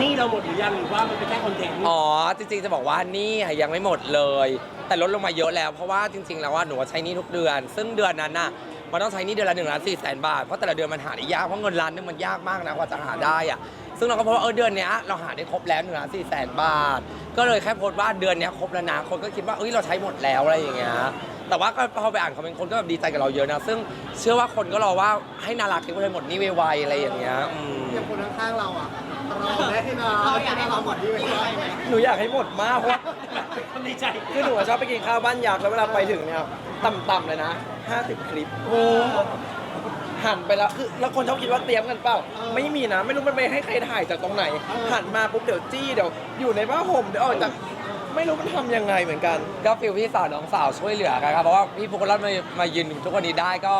นี่เราหมดหรือยังหรือว่ามันเป็นแค่คอนเทนต์อ๋อ จริงๆจะบอกว่านี่ยังไม่หมดเลย แต่ลดลงมาเยอะแล้ว เพราะว่าจริง ๆ แล้วว่าหนูใช้หนี่ทุกเดือน ซึ่งเดือนนั้นน่ะ มันต้องใช้หนี่เดือนละหนึ่งล้านสี่แสนบาท เพราะแต่ละเดือนมันหาได้ยาก เพราะเงินล้านนึงมันยากมากนะกว่าจะหาได้อะซึ่งเราก็พบว่าเออเดือนเนี้ยเราหาได้ครบแล้วหนึ่งล้านสี่แสนบาท ก็เลยแค่โพสต์ว่าเดือนเนี้ยครบแล้วนะ คนก็คิดว่าเอ้ยเราใช้หมดแล้วอะไรอย่างเงี้ย แต่ว่าก็พอไปอ่านคอมเมนต์คนก็แบบดีใจกับเราเยอะนะ ซึ่งเชื่อว่าคนก็รอว่าให้นาราคลิปเลยหมดหนี่ไวๆอะไรอย่างเงี้ยอืม อย่างคนข้างๆเราอะเรา ได้ให้นาเราอยากให้เราหมดที่ไว้ได้ไหมหนูอยากให้หมดมากเพราะว่าคนในใจคือหนูอะชอบไปกินข้าวบ้านยักษ์แล้วเวลาไปถึงเนี่ยต่ำๆเลยนะ 50 คลิป โอ้หันไปแล้วคือแล้วคนชอบคิดว่าเตรียมกันเปล่า ไม่มีนะ ไม่รู้มันไปให้ใครถ่ายจากตรงไหน หันมาปุ๊บเดี๋ยวจี้เดี๋ยวอยู่ในผ้าห่มเดี๋ยวออกจากไม่รู้มันทำยังไงเหมือนกัน ก็ฟิลพี่สาวน้องสาวช่วยเหลือกันครับเพราะว่าพี่พุกรัตน์มามายืนอยู่ทุกวันนี้ได้ก็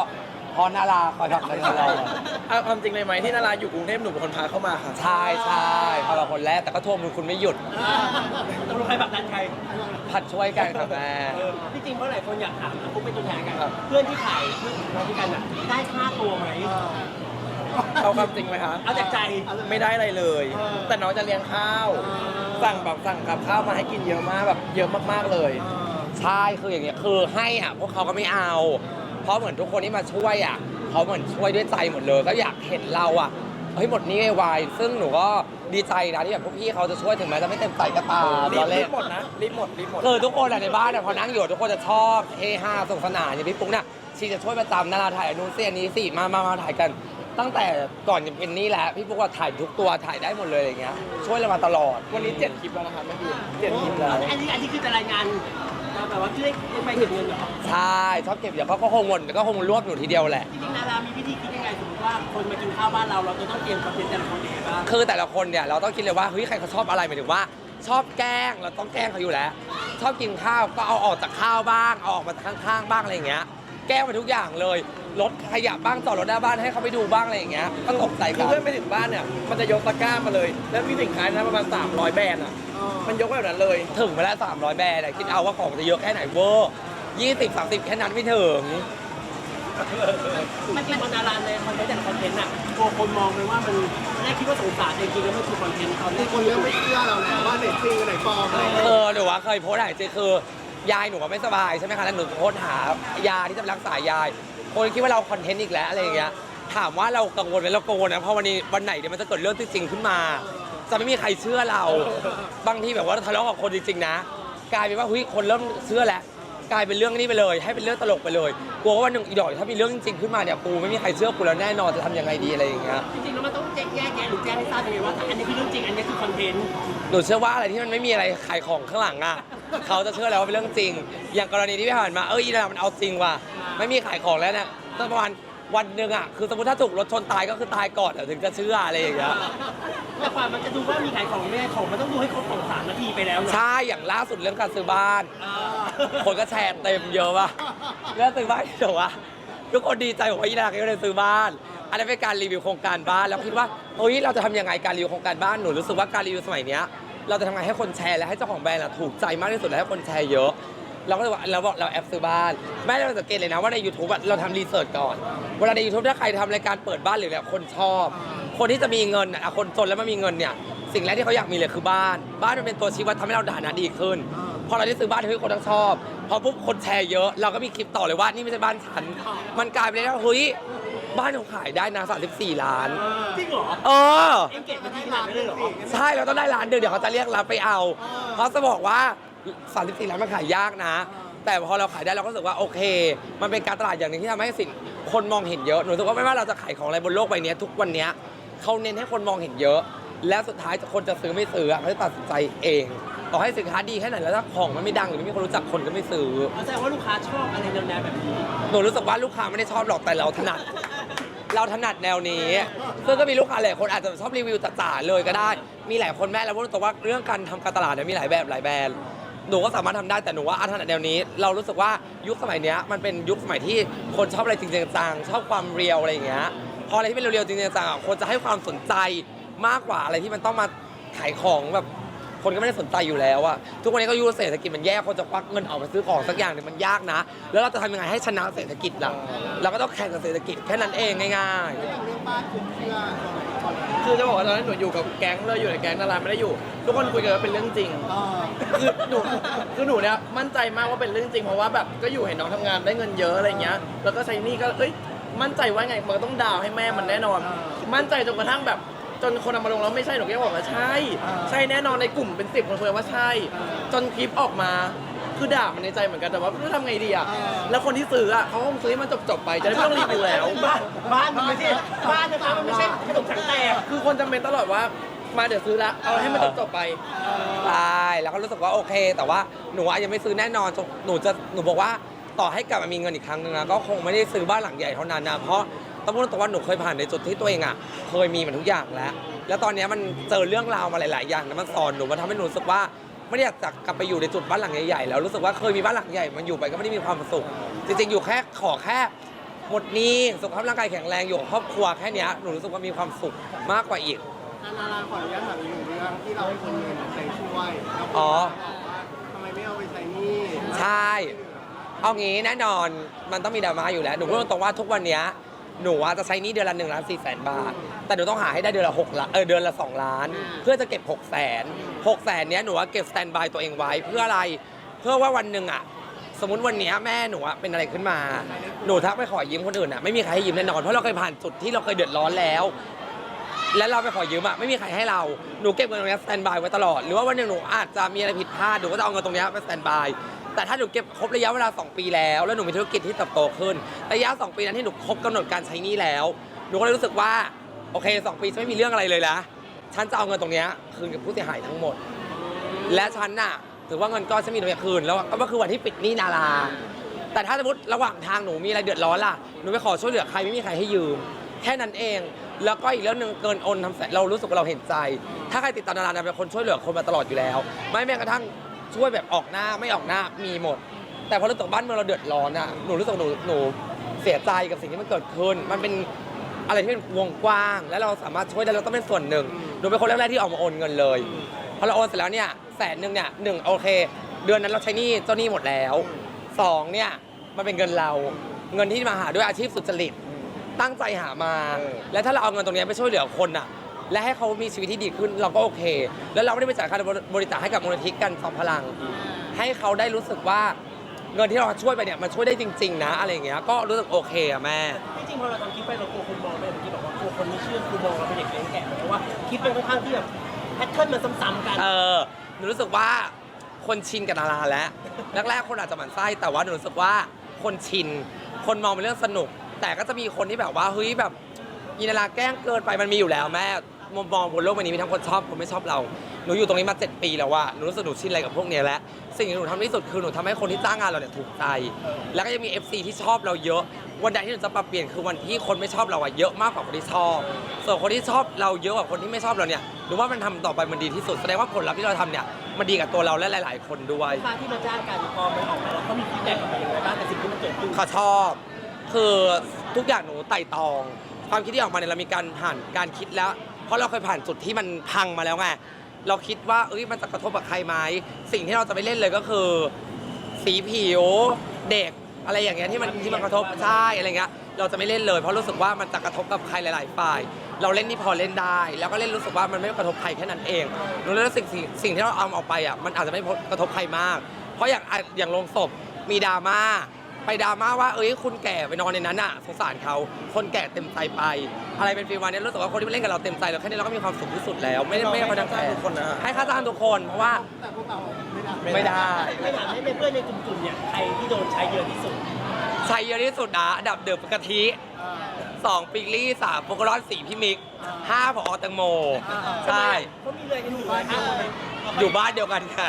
เพราะนาราคอยทำกันตลอดเอาความจริงเลยไหมที่นาราอยู่กรุงเทพหนูเป็นคนพาเข้ามาค่ะใช่ใช่พอเราคนแรกแต่ก็ทวงมือคุณไม่หยุดตกลงใครผลักดันใครผัดช่วยกันครับแม่เออที่จริงเพราะหลายคนอยากถามนะพวกเป็นตัวแทนกันครับเพื่อนที่ถ่ายเพื่อนเราด้วยกันอะได้ค่าตัวไหมเอาความจริงไหมคะเอาจากใจไม่ได้อะไรเลย แต่น้องจะเลี้ยงข้าว สั่งแบบสั่งกับข้าวมาให้กินเยอะมากแบบเยอะมากๆเลย ใช่คืออย่างเงี้ยคือให้อะพวกเขาก็ไม่เอา เพราะเหมือนทุกคนที่มาช่วยอะเขาเหมือนช่วยด้วยใจหมดเลย ก็อยากเห็นเราอะเฮ้ยหมดหนี้ไวๆซึ่งหนูก็ดีใจนะที่แบบพวกพี่เขาจะช่วยถึงแม้จะไม่เต็มใจก็ตามรีเราบเล่รีน บหมดนะรีบหมดรีบหมด คือทุกคนอะในบ้านอะพอนั่งอยู่ทุกคนจะชอบเฮฮาสนุกสนานอย่างพี่ปุ๊กเนี่ยชีจะช่วยประจำนาราถ่ายอนนุนเสียนนี้สิมามามาถ่ายกัน ตั้งแต่ก่อนจะเป็นนี่แหละพี่ปุ๊กว่าถ่ายทุกตัวถ่ายได้หมดเลยอย่างเงี้ยช่วยเรามาตลอดวันนี้เจ็ดคลิปแล้วนะครับเมื่อกี้เจ็ดคลิปแล้วอันนี้อันนี้คือจะรายงาน แบบว่าช่วยไปเก็บเงินเหรอใช่ชอบเก็บเดี๋ยวเขาก็คงวนก็คงรวบหนูทีเดียวแหละ จริงๆนารามีวิธีคิดยังไงสมมติว่าคนมากินข้าวบ้านเราเราจะต้องเตรียมคอนเทนต์แต่ละคนยังไงบ้างคือแต่ละคนเนี่ยเราต้องคิดเลยว่าเฮ้ยใครเขาชอบอะไรหมายถึงว่า ชอบแกล้งเราต้องแกล้งเขาอยู่แล้ว ชอบกินข้าวก็เอาออกจากข้าวบ้างเอาออกมาข้างๆบ้างอะไรอย่างเงี้ย แกล้งไปทุกอย่างเลยรถขยะบ้างจอดรถหน้าบ้านให้เขาไปดูบ้างอะไรอย่างเงี้ยก็ตกใจคืกัอนเพื่อนไปถึงบ้านเนี่ย มันจะยกตะกร้ามาเลย แล้วมีสินค้านะประมาณ 300 แบรนด์อะ มันยกแบบนั้นเลย ถึงไปแล้ว300 แบรนด์อะคิดเอาว่าของจะเยอะแค่ไหนเวอร์20 30แค่นั้นไม่ถึง มันจริงๆพอนาราในคอนเทนต์แต่ละคอนเทนต์อะกลัวคนมองไปว่ามันแรกคิดว่าสงสารแต่จริงๆแล้วมันคือคอนเทนต์ตอนแรมีกคนเริ่มไม่เชื่อเราแล้วว่าไหนจริงไหนปลอมอะไรอย่างเอเงี้ยอหนูว่าเคยโพสต์หาจริงคือยายหนูว่าไม่สบายใช่ไหมคะแล้วหนูโพสต์หายาที่จะรักษายาย คนคิดว่าเราคอนเทนต์อีกแล้วอะไรอย่างเงี้ยถามว่าเรากังวลไหมเรากังวลนะเพราะวันนี้วันไหนเดี๋ยวมันจะเกิดเรื่องที่จริงขึ้นมา จะไม่มีใครเชื่อเรา บางทีแบบว่าทะเลาะกับคนจริงๆนะ กลายเป็นว่าเฮ้ยคนเริ่มเชื่อแล้วกลายเป็นเรื่องนี้ไปเลย ให้เป็นเรื่องตลกไปเลยกลัวว่าวันหนึ่งอีดอกถ้ามีเรื่องจริงๆขึ้นมาเนี่ยกูไม่มีใครเชื่อกูแล้วแน่นอนจะทำยังไงดีอะไรอย่างเงี้ยจริงๆแล้วมันต้องแยกแยะแยะหรือแจ้งให้ทราบยังไงว่าอันนี้คือเรื่องจริงอันนี้คือคอนเทนต์หนูเชื่อว่าอะไรที่มันไม่มีอะไรขายของข้างหลังอะ เขาจะเชื่อแล้วว่าเป็นเรื่องจริง อย่างกรณีที่ผ่านมาเอออีนามันเอาจริงว่ะไม่มีขายของแล้วเนี่ยตั้งประมาณ วันหนึ่งอะคือสมมติถ้าถูกรถชนตายก็คือตายก่อนอะถึงจะเชื่ออะไรอย่างเงี้ย แต่กว่ามันจะดูว่ามีขายของไม่ขายของมันต้องดูให้ครบสองสามนาทีไปแล้วเนอะใช่ อย่างล่าสุดเรื่องการซื้อบ้านเออคนก็แชร์เต็มเยอะว่ะเรื่องซื้อบ้านเดี๋ยววะทุกคนดีใจบอกว่าอีนาก็เลยซื้อบ้าน อันนั้นเป็นการรีวิวโครงการบ้านแล้วคิดว่าเฮ้ยเราจะทำยังไงการรีวิวโครงการบ้านหนูรู้สึกว่าการรีวิวสมัยเนี้ย เราจะทำไงให้คนแชร์และให้เจ้าของแบรนด์อะถูกใจมากที่สุดและให้คนแชร์เยอะ เราก็เลยว่าเราบอกเราแอปซื้อบ้านแม่เราสังเกตเลยนะว่าใน YouTube อะเราทำรีเสิร์ชก่อน เวลาใน YouTube ถ้าใครทำรายการเปิดบ้านหรืออะไรคนชอบ คนที่จะมีเงินอะคนจนแล้วไม่มีเงินเนี่ยสิ่งแรกที่เขาอยากมีเลยคือบ้าน บ้านมันเป็นตัวชี้วัดทำให้เราฐานะดีขึ้น พอเราได้ซื้อบ้านเฮ้ยคนต้องชอบพอปุ๊บคนแชร์เยอะ เราก็มีคลิปต่อเลยว่านี่ไม่ใช่บ้านฉัน มันกลายเป็นว่าเฮ้ยบ้านของขายได้นะ34 ล้าน จริงเหรอเออ เอ็งเก็บมาที่ร้านได้เลยเหรอ ใช่เราต้องได้ล้านเดียวเดี๋ยวเขาจะเรียกรับไปเอาเพราะจะบอกว่า 34ล้านมันขายยากนะ แต่พอเราขายได้เราก็รู้สึกว่าโอเค มันเป็นการตลาดอย่างหนึ่งที่ทำให้สินคนมองเห็นเยอะหนูรู้สึกว่าไม่ว่าเราจะขายของอะไรบนโลกใบนี้ทุกวันนี้เขาเน้นให้คนมองเห็นเยอะ และสุดท้ายคนจะซื้อไม่ซื้ออะเขาจะตัดสินใจเองต่อให้สินค้าดีแค่ไหนแล้วถ้าของมันไม่ดังหรือไม่มีคนรู้จักคนก็ไม่ซื้อแสดงว่าลูกค้าชอบอะไรแนวๆแบบนี้หนูรู้สึกว่าลูกค้าไม่ได้ชอบหรอกแต่เราถนัด เราถนัดแนวนี้ซึ่งก็มีลูกค้าหลายคนอาจจะชอบรีวิวจ๋าๆเลยก็ได้ มีหลายคนแม่แล้วพูดตรงว่าเรื่องการทำการตลาดเนี่ยมีหลายแบบหลายแบรนด์ หนูก็สามารถทำได้แต่หนูว่าอาถนัดแนวนี้ เรารู้สึกว่ายุคสมัยเนี้ยมันเป็นยุคสมัยที่คนชอบอะไรจริงๆจังๆชอบความเรียวอะไรอย่างเงี้ยพออะไรที่เป็นเรียวๆจริงๆจังๆอะคนจะให้ความสนใจมากกว่าอะไรที่มันต้องมาขายของแบบคนก็ไม่ได้สนใจอยู่แล้วอะทุกวันนี้ก็ยุคเศรษฐกิจมันแย่คนจะควักเงินออกมาซื้อของสักอย่างเนี่ยมันยากนะ แล้วเราจะทำยังไงให้ชนะเศรษฐกิจล่ะเราก็ต้องแข่งกับเศรษฐกิจแค่นั้นเองง่ายเรื่องบ้านคุณเชื่อ คือจะบอกว่าตอนนั้นหนูอยู่กับแก๊งเลยอยู่ในแก๊งดาราไม่ได้อยู่ ทุกคนคุยกันว่าเป็นเรื่องจริงเออคือหนูคือหนูเนี่ยมั่นใจมากว่าเป็นเรื่องจริง เพราะว่าแบบก็อยู่เห็นน้องทำงานได้เงินเยอะอะไรเงี้ย แล้วก็ใช้หนี่ก็เอ้ยมั่นใจว่าไงมันก็ต้องดาวให้แม่มันแน่นอน มั่นใจจนกระทั่งแบบ จนคนเอามาลงแล้วไม่ใช่หนูก็ยังบอกว่าใช่ ใช่แน่นอนในกลุ่มเป็นสิบคนคุยว่าใช่ จนคลิปออกมา คือด่ามันในใจเหมือนกันแต่ว่าไม่รู้ทำไงดีอะแล้วคนที่ซื้ออะเขาคงซื้อให้มันจบๆไปจะได้ไม่ต้องรีวิวแล้ว บ้านบ้านมันไม่ใช่บ้านนะคะมันไม่ใช่ขนมถังแตก คือคนจำเป็นตลอดว่ามาเดี๋ยวซื้อละเอาให้มันจบๆไป ใช่แล้วก็รู้สึกว่าโอเค แต่ว่าหนูอะยังไม่ซื้อแน่นอนจนหนูจะหนูบอกว่าต่อให้กลับมามีเงินอีกครั้งหนึงนะก็คงไม่ได้ซื้อบ้านหลังใหญ่เท่านั้นนะเพราะต้องพูดตรงๆว่าหนูเคยผ่านในจุดที่ตัวเองอะเคยมีมันทุกอย่างแล้ว แล้วตอนเนี้ยมันเจอเรื่องราวมาหลาย ๆ อย่างแล้วมันสอนหนูมันทำให้หนูรู้สึกว่า ไม่ได้อยากจะกลับไปอยู่ในจุดบ้านหลังใหญ่ๆแล้วรู้สึกว่าเคยมีบ้านหลังใหญ่มันอยู่ไปก็ไม่ได้มีความสุข จริงๆอยู่แค่ขอแค่หมดหนี้สุขภาพร่างกายแข็งแรงอยู่กับครอบครัวแค่เนี้ยหนูรู้สึกว่ามีความสุขมากกว่าอีก นาราขออนุญาตถามอีกหนึ่งเรื่องที่เราให้คนเงินใจช่วยแล้วอ๋อทำไมไม่เอาไปใช้หนี้ใช่ เอางี้แน่นอนมันต้องมีดราม่าอยู่แล้ว หนูพูดตรงๆว่าทุกวันเนี้ย หนูอะจะใช้หนี้เดือนละหนึ่งล้านสี่แสนบาท แต่หนูต้องหาให้ได้เดือนละหกล้านเออเดือนละสองล้าน เพื่อจะเก็บหกแสนหกแสนเนี้ยหนูว่าเก็บสแตนบายตัวเองไว้เพื่ออะไรเพื่อว่าวันหนึ่งอะสมมติวันเนี้ยแม่หนูอะเป็นอะไรขึ้นมา หนูทักไปขอยืมคนอื่นอะไม่มีใครให้ยืมแน่นอนเพราะเราเคยผ่านจุดที่เราเคยเดือดร้อนแล้ว แล้วเราไปขอยืมอะไม่มีใครให้เราหนูเก็บเงินตรงเนี้สแตนบายไว้ตลอด หรือว่าวันหนึ่งหนูอาจจะมีอะไรผิดพลาดหนูก็จะเอาเงินตรงเนี้ยไปสแตนบาย แต่ถ้าหนูเก็บครบระยะเวลา 2 ปีแล้ว แล้วหนูมีธุรกิจที่เติบโตขึ้น ระยะ 2 ปีนั้นที่หนูครบกำหนดการใช้หนี้แล้ว หนูก็เลยรู้สึกว่า โอเค 2 ปีฉันไม่มีเรื่องอะไรเลยนะฉันจะเอาเงินตรงเนี้ยคืนกับผู้เสียหายทั้งหมด และฉันน่ะถือว่าเงินก้อนฉันมีตรงนี้คืนแล้วก็คือวันที่ปิดหนี้นารา แต่ถ้าสมมติระหว่างทางหนูมีอะไรเดือดร้อนล่ะหนูไปขอช่วยเหลือใครไม่มีใครให้ยืม แค่นั้นเอง แล้วก็อีกเรื่องหนึ่งเกินโอนทำแสนเรารู้สึกว่าเราเห็นใจ ถ้าใครติดตามดาราเนี่ยเป็นคนช่วยเหลือคนมาตลอดอยู่แล้ว ไม่แม้กระทั่ง ช่วยแบบออกหน้าไม่ออกหน้ามีหมด แต่พอรู้สึกบ้านเมืองเราเดือดร้อนอะหนูรู้สึกหนูหนูเสียใจกับสิ่งที่มันเกิดขึ้น มันเป็นอะไรที่เป็นวงกว้าง และเราสามารถช่วยได้เราต้องเป็นส่วนหนึ่งหนูเป็นคนแรกๆที่ออกมาโอนเงินเลยพอเราโอนเสร็จแล้วเนี่ยแสนหนึ่งเนี่ยหนึ่งโอเค เดือนนั้นเราใช้หนี้เจ้าหนี้หมดแล้วสองเนี่ยมันเป็นเงินเราเงินที่มาหาด้วยอาชีพสุจริตตั้งใจหามา และถ้าเราเอาเงินตรงนี้ไปช่วยเหลือคนอะ และให้เขามีชีวิตที่ดีขึ้นเราก็โอเค แล้วเราไม่ได้ไปจ่ายค่าบริจาคให้กับมูลนิธิกันสองพลัง ให้เขาได้รู้สึกว่าเงินที่เราช่วยไปเนี่ยมันช่วยได้จริง ๆ นะ อะไรอย่างเงี้ยก็รู้สึกโอเคอะแม่จริงๆพอเราทำคลิปไปเรากลัวคนมองไหมเมื่อกี้บอกว่ากลัวคนไม่เชื่อคือมองเราเป็นเด็กเลี้ยงแกะเพราะว่าคลิปเป็นค่อนข้างที่แบบแพทเทิร์นมันซ้ำๆกัน เออหนูรู้สึกว่าคนชินกับดาราแล้วแรกๆคนอาจจะหมั่นไส้แต่ว่าหนูรู้สึกว่าคนชิน คนมองเป็นเรื่องสนุก แต่ก็จะมีคนที่แบบว่าเฮ้ยแบบยินดาราแกล้งเกินไปมันมีอยู่แล้วแม่ มุมมองบนโลกใบนี้มีทั้งคนชอบคนไม่ชอบเรา หนูอยู่ตรงนี้มา 7 ปีแล้วว่าหนูรู้สึกหนูชินอะไรกับพวกเนี้ยแล้ว สิ่งที่หนูทำที่สุดคือหนูทำให้คนที่จ้างงานเราเนี่ยถูกใจ แล้วก็ยังมี FC ที่ชอบเราเยอะ วันใดที่หนูจะปรับเปลี่ยนคือวันที่คนไม่ชอบเราอะเยอะมากกว่าคนที่ชอบ ส่วนคนที่ชอบเราเยอะกว่าคนที่ไม่ชอบเราเนี่ยหนูว่ามันทำต่อไปมันดีที่สุด แสดงว่าผลลัพธ์ที่เราทำเนี่ยมันดีกับตัวเราและหลาย ๆ คนด้วย ลูกค้าที่มาจ้างกันพอมันออกมาแล้วเขามีฟีดแบ็กกลับมาอย่างไรบ้างกับสิ่งที่มันเกิดขึ้นเขาชอบ คือทุกอย่างหนูไต่ตอง ความคิดที่ออกมาเนี่ยเรามีการผ่านการคิดแล้วเพ ราะเราเคยผ่านจุดที่มันพังมาแล้วไงเราคิดว่าเอ้ยมันจะกระทบกับใครไหมสิ่งที่เราจะไปเล่นเลยก็คือ สีผิวเด็กอะไรอย่างเงี้ยที่มันที่มันกระทบใช่อะไรเงี้ยเราจะไม่เล่นเลย เพราะรู้สึกว่ามันจะกระทบกับใครหลาย ๆ ฝ่าย เราเล่นที่พอเล่นได้ แล้วก็เล่นรู้สึกว่ามันไม่กระทบใครแค่นั้นเองหนูเลยรู้สึกสิ่งสิ่งที่เราเอาออกไปอะมันอาจจะไม่กระทบใครมาก เพราะอย่างอะอย่างลงศพมีดราม่า ไปดราม่าว่าเอ้ยคุณแก่ไปนอนในนั้นอะสงสารเขาคนแก่เต็มใจไป อะไรเป็นฟีลวันนี้รู้สึกว่าคนที่มาเล่นกับเราเต็มใจแล้วแค่นี้เราก็มีความสุขที่สุดแล้ว ไม่ได้ไม่ได้เขาดังแคร์ทุกคนนะให้ค่าจ้างทุกคนเพราะว่าแต่พวกเราไม่ได้ไม่ได้ไม่ถามให้เพื่อนในกลุ่มๆเนี่ยใครที่โดนใช้เยอะที่สุดใช้เยอะที่สุดนะอันดับเดิมกะทิสองปิกลี่สามโปกรอนสี่พี่มิกห้าผอแตงโมใช่เขามีเลยกันอยู่บ้านห้าคน อยู่บ้านเดียวกันค่ะ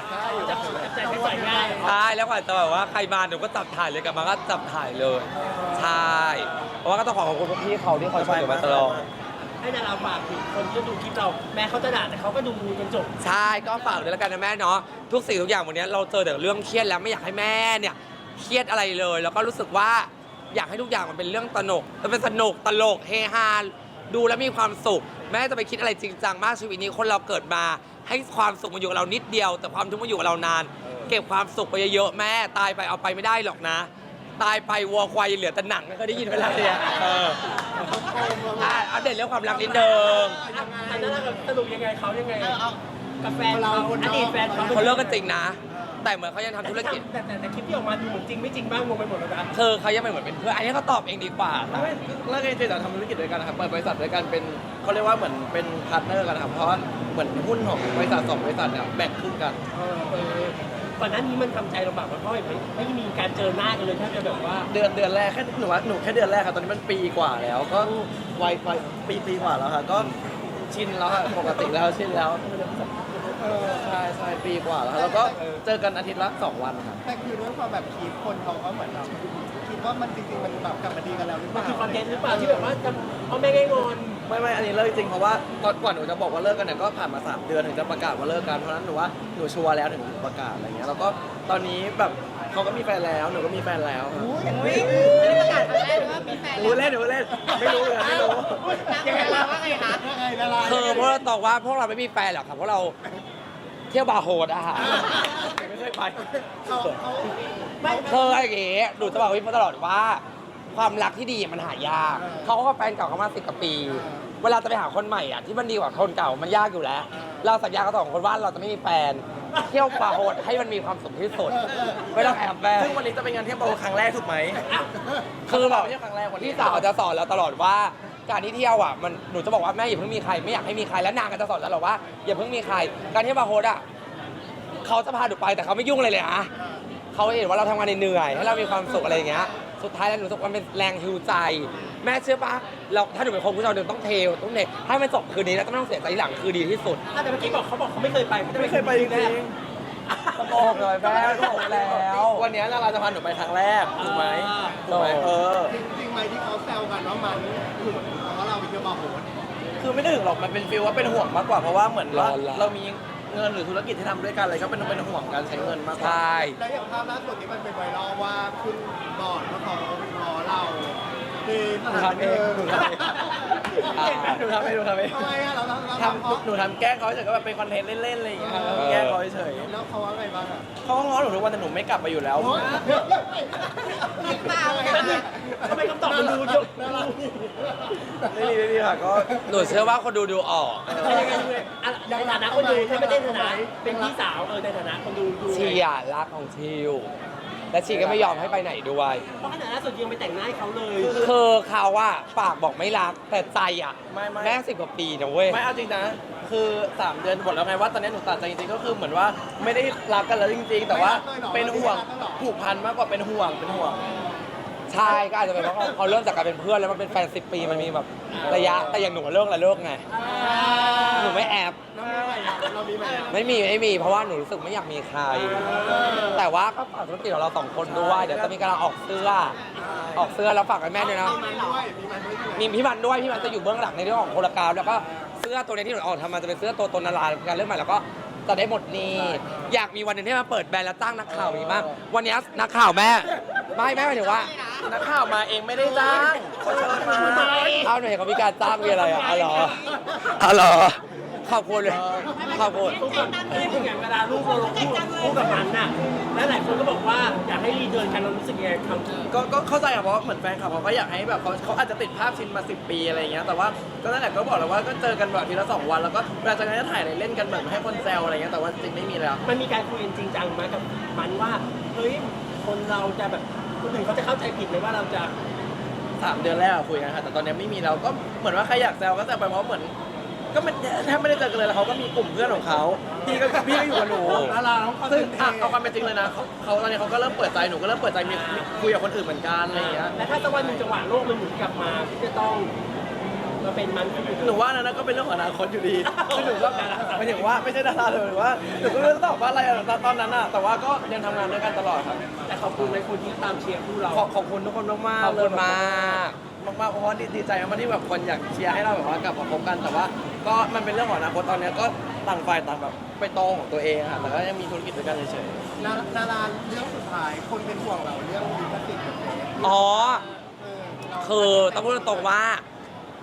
จับใจไม่ใส่ง่ายใช่แล้วก่อนจะแบบว่าใครมาหนูก็จับถ่ายเลยกลับมาก็จับถ่ายเลยใช่เพราะว่าก็ต้องขอขอบคุณพวกพี่เขาที่คอยช่วยหนูมาตลอดให้ดาราฝากถึงคนที่ดูคลิปเรา แม้เขาจะด่าแต่เขาก็ดูจนจบใช่ก็ฝากด้วยแล้วกันนะแม่เนาะทุกสิ่งทุกอย่างวันนี้เราเจอแต่เรื่องเครียดแล้วไม่อยากให้แม่เนี่ยเครียดอะไรเลย แล้วก็รู้สึกว่าอยากให้ทุกอย่างมันเป็นเรื่องตลกมันเป็นสนุกตลกเฮฮาดูแล้วมีความสุข แม่จะไปคิดอะไรจริงจังมากชีวิตนี้คนเราเกิดมา ให้ความสุขมาอยู่กับเรานิดเดียว แต่ความทุกข์มาอยู่กับเรานาน เก็บความสุขไปเยอะๆแม่ตายไปเอาไปไม่ได้หรอกนะ ตายไปวัวควายเหลือแต่หนังไม่เคยได้ยินเวลาเนี่ยเอออะอัปเดตเรื่องความรักนิดนึงอันนั้นเราสรุปยังไงเขายังไงกับแฟนเขาอดีตแฟนเขาเขาเลิกกันจริงนะ แต่เหมือนเขายังทำธุรกิจ แต่แต่แต่คลิปที่ออกมาดูเหมือนจริงไม่จริงบ้างงงไปหมดแล้วนะคือเขายังไม่เหมือนเป็นเพื่อนอันนี้เขาตอบเองดีกว่าค่ะไม่เลิกกันจริงๆแต่ทำธุรกิจด้วยกันนะครับเปิดบริษัทด้วยกันเป็นเขาเรียกว่าเหมือนเป็นพาร์ทเนอร์กันนะครับเพราะว่าเหมือนหุ้นของบริษัทสองบริษัทเนี่ยแบ่งครึ่งกัน เออเออก่อนหน้านี้มันทำใจลำบากเพราะไม่ไม่มีการเจอหน้ากันเลยแทบจะแบบว่า เดือนเดือนแรกแค่หนูว่าหนูแค่เดือนแรกครับตอนนี้มันปีกว่าแล้ว ก็วัยวัยปีปีกว่าแล้วค่ะก็ชินแล้วค่ะปกติแล้วชินแล้ว ใช่ใช่ปีกว่าแล้วค่ะแล้วก็เจอกันอาทิตย์ละสองวันค่ะแต่คือด้วยความแบบคิดคนเขาก็เหมือนแบบคิดว่ามันจริงๆมันแบบกลับมาดีกันแล้วหรือเปมันล่าคือคอนเทนต์หรือเปล่าที่แบบว่าจะพ่อแม่ง่ายงอน ไม่ไม่อันนี้เลิกจริงเพราะว่าก่อนก่อนหนูจะบอกว่าเลิกกันเนี่ยก็ผ่านมา 3 เดือนถึงจะประกาศว่าเลิกกันเพราะฉะนั้นหนูว่าหนูชัวร์แล้วถึงประกาศอะไรเงี้ยแล้วก็ตอนนี้แบบ เขาก็มีแฟนแล้วหนูก็มีแฟนแล้วครับไม่ได้ประกาศครั้งแรกหรือว่ามีแฟนหนูเล่นหนูเล่นไม่รู้เลยไม่รู้ยังไงว่าไงคะยังไงละลายคือพวกเราตอบว่าพวกเราไม่มีแฟนหรอกครับเพราะเราเที่ยวบาร์โฮดอะค่ะไม่เคยไปเขาเขาเคยอย่างงี้หนูจะบอกพี่มาตลอดว่า ความรักที่ดีมันหายากเขาก็แฟนเก่าเขามาสิบกว่าปี เวลาจะไปหาคนใหม่อะที่มันดีกว่าคนเก่ามันยากอยู่แล้ว เราสัญญากับสองคนว่าเราจะไม่มีแฟน เที่ยวบาร์โฮดให้มันมีความสุขที่สุด ไม่ต้องแอบแฟนซึ่งวันนี้จะเป็นงานเที่ยวโปรครั้งแรกถูกไหมคือแบบไม่ใช่ครั้งแรกวันนี้พี่สาวจะสอนเราตลอดว่า การที่เที่ยวอะมันหนูจะบอกว่าแม่อย่าเพิ่งมีใครไม่อยากให้มีใครแล้วนางก็จะสอนตลอดว่าอย่าเพิ่งมีใคร การเที่ยวบาร์โฮดอะเขาจะพาหนูไปแต่เขาไม่ยุ่งเลยเลยนะเขาเห็นว่าเราทำงานเหนื่อยให้เรามีความสุขอะไรอย่างเงี้ย สุดท้ายแล้วหนูรู้สึกว่ามันเป็นแรงฮิวใจ แม่เชื่อปะเราถ้าหนูเป็นคนผู้ชายหนึ่งต้องเทลต้องเทให้มันจบคืนนี้แล้วต้องเสียใจทีหลังคือดีที่สุดอะแต่เมื่อกี้บอกเขาบอกเขาไม่เคยไปขาจะไม่เคยไปจริงตะโกนเลยแม่ก็บอกแล้ววันนี้นาราจะพาหนูไปครั้งแรกถูกไหมถูกไหมเออจริงๆไหมที่เขาแซวกันว่ามันหึงเพราะเราไปเที่ยวบาร์โฮสคือไม่ได้ถึงหรอกมันเป็นฟีลว่าเป็นห่วงมากกว่าเพราะว่าเหมือนว่าร้อนละเรามี เงินหรือธุรกิจที่ทำด้วยกันอะไรก็เป็นเป็นห่วงการใช้เงินมากกใชว่า่ แล้วอย่างภาพล่าสุดที่มันเป็นไวรัลว่าขึ้นบอร์ดว่าเขาล้อเรา คือหนูทำเองหนูทำเองหนูทำเองหนูทำเองทำไมอะเราเราเราทำเพราะทำหนูทำแกล้งเขาเฉยๆก็แบบเป็นคอนเทนต์เล่นๆอะไรอย่างเงี้ยครับแกล้งเขาเฉยแล้วเขาว่าไงบ้างอะๆเขาก็ง้อหนูทุกวันแต่หนูไม่กลับไปอยู่แล้วทำไมคำตอบมันดูเยอะไม่ดีไม่ดีค่ะก็หนูเชื่อว่าคนดูดูออกยังไงเลยอะในฐานะคนดูถ้าไม่ได้ฐานะเป็นพี่สาวเออในฐานะคนดูดูชีอะรักของชิว และชีก็ไม่ยอมให้ไปไหนด้วย เพราะขนาดล่าสุดยังไปแต่งหน้าให้เขาเลยคือเขาอะปากบอกไม่รักแต่ใจอะไม่ไม่ แม่สิบกว่าปีนะเว้ย ไม่เอาจริงนะ คือ 3 เดือนบอกแล้วไงว่าตอนนี้หนูตัดใจจริงๆก็คือเหมือนว่าไม่ได้รักกันแล้วจริง ๆ แต่ว่าเป็นห่วงผูกพันมากกว่าเป็นห่วงเป็นห่วง ใช่ก็อาจจะเป็นเพราะเขาเขาเริ่มจากการเป็นเพื่อนแล้วมันเป็นแฟนสิบปีมันมีแบบระยะแต่อย่างหนูเลิกแล้วเลิกไงหนูไม่แอบ เรามีไหมอะไม่มีไม่มีเพราะว่าหนูรู้สึกไม่อยากมีใคร แต่ว่าก็ฝากธุรกิจของเราสองคนด้วยเดี๋ยวจะมีการออกเสื้อ ออกเสื้อแล้วฝากให้แม่ด้วยนะมีมันด้วยมีมันด้วยใช่ไหมมีพี่มันด้วยพี่มันจะอยู่เบื้องหลังในเรื่องของโครกราฟแล้วก็เสื้อตัวนี้ที่หนูออกทำมาจะเป็นเสื้อตัวตนนาราการเรื่องใหม่แล้วก็จะได้หมดหนี่อยากมีวันหนึ่งที่มาเปิดแบรนด์แล้วจ้างนักข่าวมีบ้างวันนี้นักข่าวแม่ไม่แม่หมายถึงว่า นักข่าวมาเองไม่ได้จ้างเขาเชิญมาเอาหน่อยเขามีการจ้างมีอะไรอะอ๋อเหรออ๋อเหรอ ขอบคุณเลยขอบคุณทุกคนอย่างเวลาลูกเราลงคู่คู่กับมันน่ะและหลายคนก็บอกว่าอยากให้รีเทิร์นกันเรารู้สึกยังไงคำก็ก็เข้าใจอะเพราะเหมือนแฟนคลับเขาก็อยากให้แบบเขาเขาอาจจะติดภาพชินมา 10 ปีอะไรอย่างเงี้ยแต่ว่าก็นั่นแหละก็บอกแล้วว่าก็เจอกันแบบทีละสองวันแล้วก็เวลาเจอกันก็ถ่ายอะไรเล่นกันแบบให้คนแซวอะไรเงี้ยแต่ว่าจริงไม่มีแล้วมันมีการคุยกันจริงจังไหมากับมันว่าเฮ้ยคนเราจะแบบคนอื่นเขาจะเข้าใจผิดไหมว่าเราจะสามเดือนแรกอะคุยกันค่ะแต่ตอนนี้ไม่มีแล้วก็เหมือนว่าใครอยากแซวก็แซวไปเพราะเหมือน ก็มันแทบไม่ได้เจอกันเลยแล้วเขาก็มีกลุ่มเพื่อนของเขาพี่ก็พี่ก็อยู่กับหนูดาราเขาคอนซึ่เทงนต์อะเอาความเป็นจริงเลยนะเขาเขาตอนนี้เขาก็เริ่มเปิดใจหนูก็เริ่มเปิดใจมีมีคุยกับคนอื่นเหมือนกันอะไรอย่างเงี้ย และถ้าสักวันหนึ่งจังหวะโลกมันหมุนกลับมาที่จะต้อง มาเป็นมันที่อยู่หนูว่านะนะก็เป็นเรื่องของอนาคตอยู่ดีคือหนูก็หมายถึงว่าไม่ใช่ดาราเลยหรือว่าหนูก็ไม่รู้จะตอบว่าอะไรอะตอนนั้นอะแต่ว่าก็ยังทำงานด้วยกันตลอดครับ แต่ขอบคุณในคนที่ตามเชียร์คู่เรา ขอบขอบคุณทุกคนมากๆขอบคุณมากมากๆเพราะว่าดีดีใจมากๆที่แบบคนอยากเชียร์ให้เราแบบว่ากลับมาพบกันแต่ว่าก็มันเป็นเรื่องของอนาคตตอนเนี้ยก็ต่างฝ่ายต่างแบบไปโตของตัวเองค่ะแต่ก็ยังมีธุรกิจด้วยกันเฉยดาดาราเรื่องสุดท้ายคนเป็นห่วงเราเรื่องลิขสิทธิ์กับเพลงอ๋อ เออเราคือต้องพูดตรงๆว่า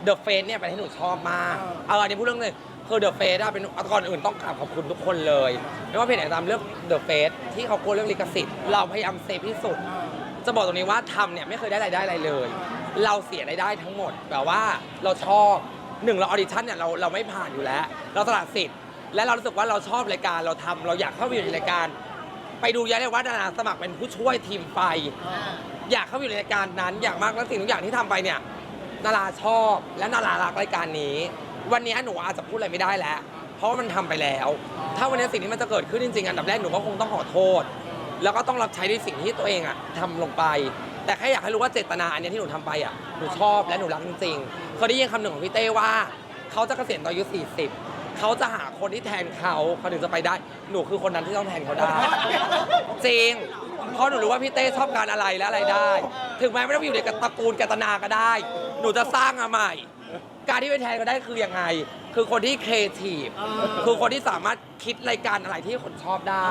The Face เนี่ยเป็นที่หนูชอบมากเอาอันนี้พูดเรื่องหนึงคือ The Face อะเป็นก่อนอื่นต้องกราบขอบคุณทุกคนเลย ไม่ว่าเพจไหนตามเรื่อง The Face ที่เขากลัวเรื่องลิขสิทธิ์เราพยายามเซฟที่สุด จะบอกตรงนี้ว่าทำเนี่ยไม่เคยได้รายได้อะไรเลย เราเสียรายได้ทั้งหมดแบบว่าเราชอบหนึ่งเราออดิชั่นเนี่ยเราเราไม่ผ่านอยู่แล้ว เราสละสิทธิ์และเรารู้สึกว่าเราชอบรายการเราทำเราอยากเข้าไปอยู่ในรายการ ไปดูย้ายเลยว่าดาราสมัครเป็นผู้ช่วยทีมไฟ อยากเข้าไปอยู่ในรายการนั้น อยากมากแล้วสิ่งทุกอย่างที่ทำไปเนี่ย นาราชอบและนารารักรายการนี้ วันนี้หนูอาจจะพูดอะไรไม่ได้แล้ว เพราะมันทำไปแล้ว ถ้าวันนี้สิ่งที่มันจะเกิดขึ้นจริงๆอันดับแรกหนูก็คงต้องขอโทษ แล้วก็ต้องรับใช้ในสิ่งที่ตัวเองอะทำลงไป แต่แค่อยากให้รู้ว่าเจตนาอันนี้ที่หนูทำไปอะหนูชอบและหนูรักจริงๆเคยได้ยินคำหนึ่งของพี่เต้ว่า เขาจะเกษียณตอนอายุ 40 เขาจะหาคนที่แทนเขาเขาถึงจะไปได้ หนูคือคนนั้นที่ต้องแทนเขาได้ จริงเพราะหนูรู้ว่าพี่เต้ชอบการอะไรและอะไรได้ ถึงแม้ไม่ต้องอยู่ในตระกูลกัตนาก็ได้ หนูจะสร้างมาใหม่ การที่ไปแทนก็ได้คือยังไง คือคนที่ครีเอทีฟคือคนที่สามารถคิดรายการอะไรที่คนชอบได้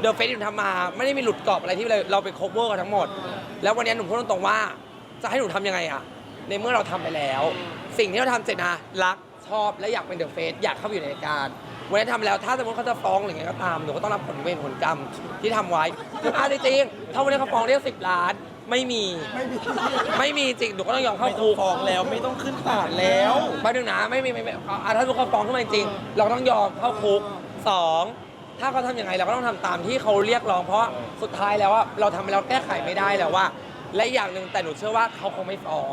เดอะเฟสที่หนูทำมาไม่ได้มีหลุดกรอบอะไรที่เลยเราไปโคเวอร์กันทั้งหมด แล้ววันนี้หนูพูดตรงๆว่า จะให้หนูทำยังไงอะในเมื่อเราทำไปแล้ว สิ่งที่เราทำเสร็จนะรักชอบและอยากเป็นเดอะเฟสอยากเข้าไปอยู่ในรายการวันนี้ทำแล้วถ้าสมมติเขาจะฟ้องหรือไงก็ตามหนูก็ต้องรับผลเวรผลกรรมที่ทำไว้อะจริงๆถ้าวันนี้เขาฟ้องเรียกสิบล้าน ไม่มีไม่มีจริงหนูก็ต้องยอมเข้าคุกฟ้องแล้วไม่ต้องขึ้นศาลแล้วแป๊บนึงนะไม่ไม่ไม่ไม่อะถ้าทุกคนฟ้องขึ้นมาจริงๆเราต้องยอมเข้าคุกสองถ้าเขาทำยังไงเราก็ต้องทำตามที่เขาเรียกร้อง เพราะสุดท้ายแล้วว่าเราทำไปแล้วแก้ไขไม่ได้แล้วว่า และอีกอย่างหนึ่งแต่หนูเชื่อว่าเขาคงไม่ฟ้อง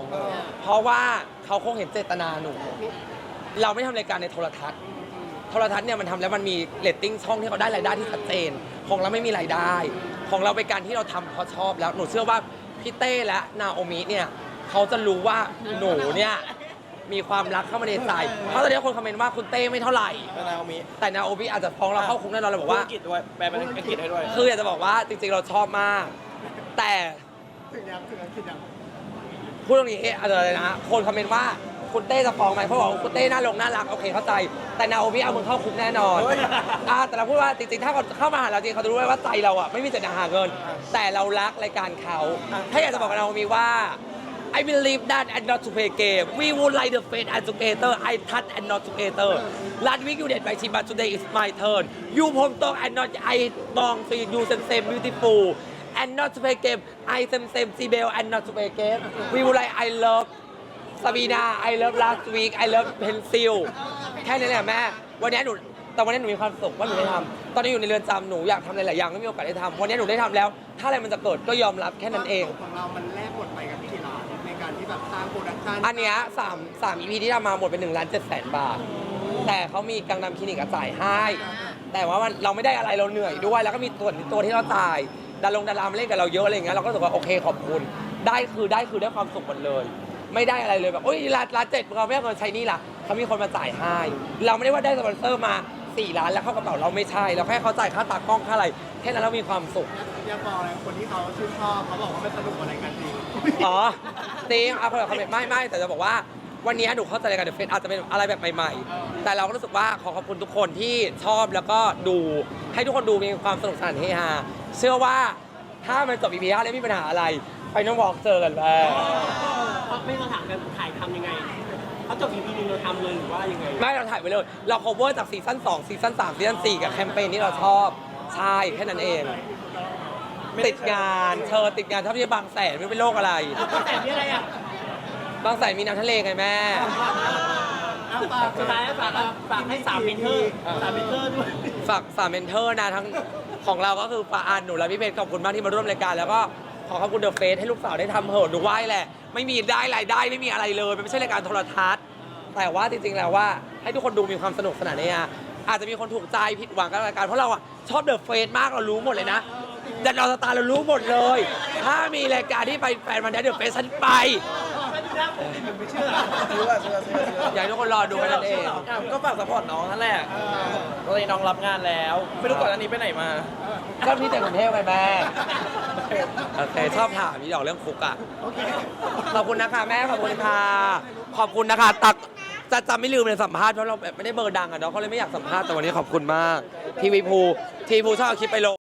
เพราะว่าเขาคงเห็นเจตนาหนู เราไม่ทำรายการในโทรทัศน์ โทรทัศน์เนี่ยมันทำแล้วมันมีเรตติ้งช่องที่เขาได้รายได้ที่ชัดเจน ของเราไม่มีรายได้ ของเราเป็นการที่เราทำเพราะชอบแล้วหนูเชื่อว่า พี่เต้และนาโอมิเนี่ยเขาจะรู้ว่าหนูเนี่ยมีความรักเข้ามาในใจเพราะตอนนี้คนคอมเมนต์ว่าคุณเต้ไม่เท่าไหร่นาโอมิแต่นาโอมิอาจจะฟ้องเราเข้าคุกแน่นอนเราบอกว่า อังกฤษด้วย แปลเป็นอังกฤษให้ด้วย คืออยากจะบอกว่าจริงๆเราชอบมาก แต่ถึงยังถึงยังคิดยัง พูดตรงนี้อาจจะเลยนะคนคอมเมนต์ว่า คุณเต้จะฟ้องไหมเขาบอกว่าคุณเต้น่าลงน่ารักโอเคเข้าใจ แต่นาโอมิเอามึงเข้าคุกแน่นอนเฮ้ยอ่าแต่เราพูดว่าจริงๆถ้าเขาเข้ามาหาเราจริงเขาจะรู้ว่าใจเราอะไม่มีเจตนาหาเงิน แต่เรารักรายการเขาถ้าอยากจะบอกกับนาโอมิว่า I believe that and not to play game. We would like the faith and together. I touch and not together. Last week you did my team, but today is my turn. You ผมตอง and not I มอง see you same same beautiful and not to play game. I same same Sibel and not to play game. We would like I love ซาบีนา I love last week I love pencil แค่นี้แหละแม่ วันนี้หนูแต่วันนี้หนูมีความสุขว่าหนูได้ทำตอนนี้อยู่ในเรือนจำหนูอยากทำหลายๆอย่างไม่มีโอกาสได้ทำวันนี้หนูได้ทำแล้ว ถ้าอะไรมันจะเกิดก็ยอมรับแค่นั้นเอง ของเรา มันแลกหมดไปกับที่ร้านในการที่แบบสร้างโปรดักชั่นอันเนี้ยสามสาม EP ที่ทำมาหมดเป็นหนึ่งล้านเจ็ดแสนบาท แต่เขามีกังนำคลินิกอะจ่ายให้ แต่ว่ามันเราไม่ได้อะไรเราเหนื่อยด้วย แล้วก็มีส่วนตัวที่เราจ่ายดารงดารามาเล่นกับเราเยอะอะไรอย่างเงี้ยเราก็รู้สึกว่าโอเคขอบคุณ ได้คือได้คือได้ความสุขหมดเลย ไม่ได้อะไรเลยแบบโอ้ยร้านร้านเจ็ดเราไม่เอาเงินใช้หนี่ล่ะเขามีคนมาจ่ายให้เราไม่ได้ว่าได้สปอนเซอร์มา4ล้านแล้วเข้ากระเป๋าเราไม่ใช่เราแค่เขาจ่ายค่าตากล้องค่าอะไรแค่นั้นเรามีความสุขอยากบอกอะไรคนที่เขาชื่นชอบเขาบอกว่ามันสนุกกว่ารายการจริงอ๋อจริงเอาคนละคอมเมนต์ไม่ไม่แต่จะบอกว่าวันนี้หนูเข้าใจรายการเดอะเฟสอาจจะเป็นอะไรแบบใหม่ๆ แต่เราก็รู้สึกว่าขอขอบคุณทุกคนที่ชอบแล้วก็ดูให้ทุกคนดูมีความสนุกสนานเฮฮาเชื่อว่าถ้ามันจบ EP 5แล้วไม่มีปัญหาอะไร ไปน้องวอล์กเจอกันแล้วเพราะไม่ต้องถามกันถ่ายทำยังไงเขาจบ EP หนึงเราทำเลยหรือว่ายังไงไม่เราถ่ายไปเลย เรา cover จากซีซั่น2ซีซั่น3ซีซั่น4กับแคมเปญที่เราชอบใช่แค่นั้นเอง ติดงานเธอติดงานถ้าไม่ใช่บางแสนไม่เป็นโรคอะไรแต่นี่อะไรอะบางแสนมีน้ำทะเลไงแม่สุดท้ายฝากฝากให้สามเมนเทอร์สามเมนเทอร์ด้วย ฝากสามเมนเทอร์นะทั้งของเราก็คือปาอานหนูและพี่เพชรขอบคุณมากที่มาร่วมรายการแล้วก็ ขอขอบคุณเดอะเฟสให้ลูกสาวได้ทำเหอะดูไหว้แหละ ไม่มีได้รายได้ไม่มีอะไรเลยมันไม่ใช่รายการโทรทัศน์ แต่ว่าจริงๆแล้วว่าให้ทุกคนดูมีความสนุกสนานเนี่ยอาจจะมีคนถูกใจผิดหวังกับรายการเพราะเราอะชอบเดอะเฟสมากเรารู้หมดเลยนะแต่เราสตาร์เรารู้หมดเลย ถ้ามีรายการที่ไปแฟนมันได้เดอะเฟสฉันไป ไม่เชื่อเชื่อเชื่อเชื่อเชื่ออยากให้ทุกคนรอดูแค่นั้นเอง อะก็ฝากสปอร์ตน้องนั่นแหละตอนนี้น้องรับงานแล้ว ไม่รู้ก่อนอันนี้ไปไหนมา ก็พี่แต่กรุงเทพไปแม่โอเคชอบถามนี่ดอกเรื่องคุกอะขอบคุณนะคะแม่ขอบคุณค่ะขอบคุณนะคะตักจะจำไม่ลืมเลยสัมภาษณ์เพราะเราแบบไม่ได้เบอร์ดังอะเนาะเขาเลยไม่อยากสัมภาษณ์แต่วันนี้ขอบคุณมากทีวีภูทีวีภูชอบเอาคลิปไปลง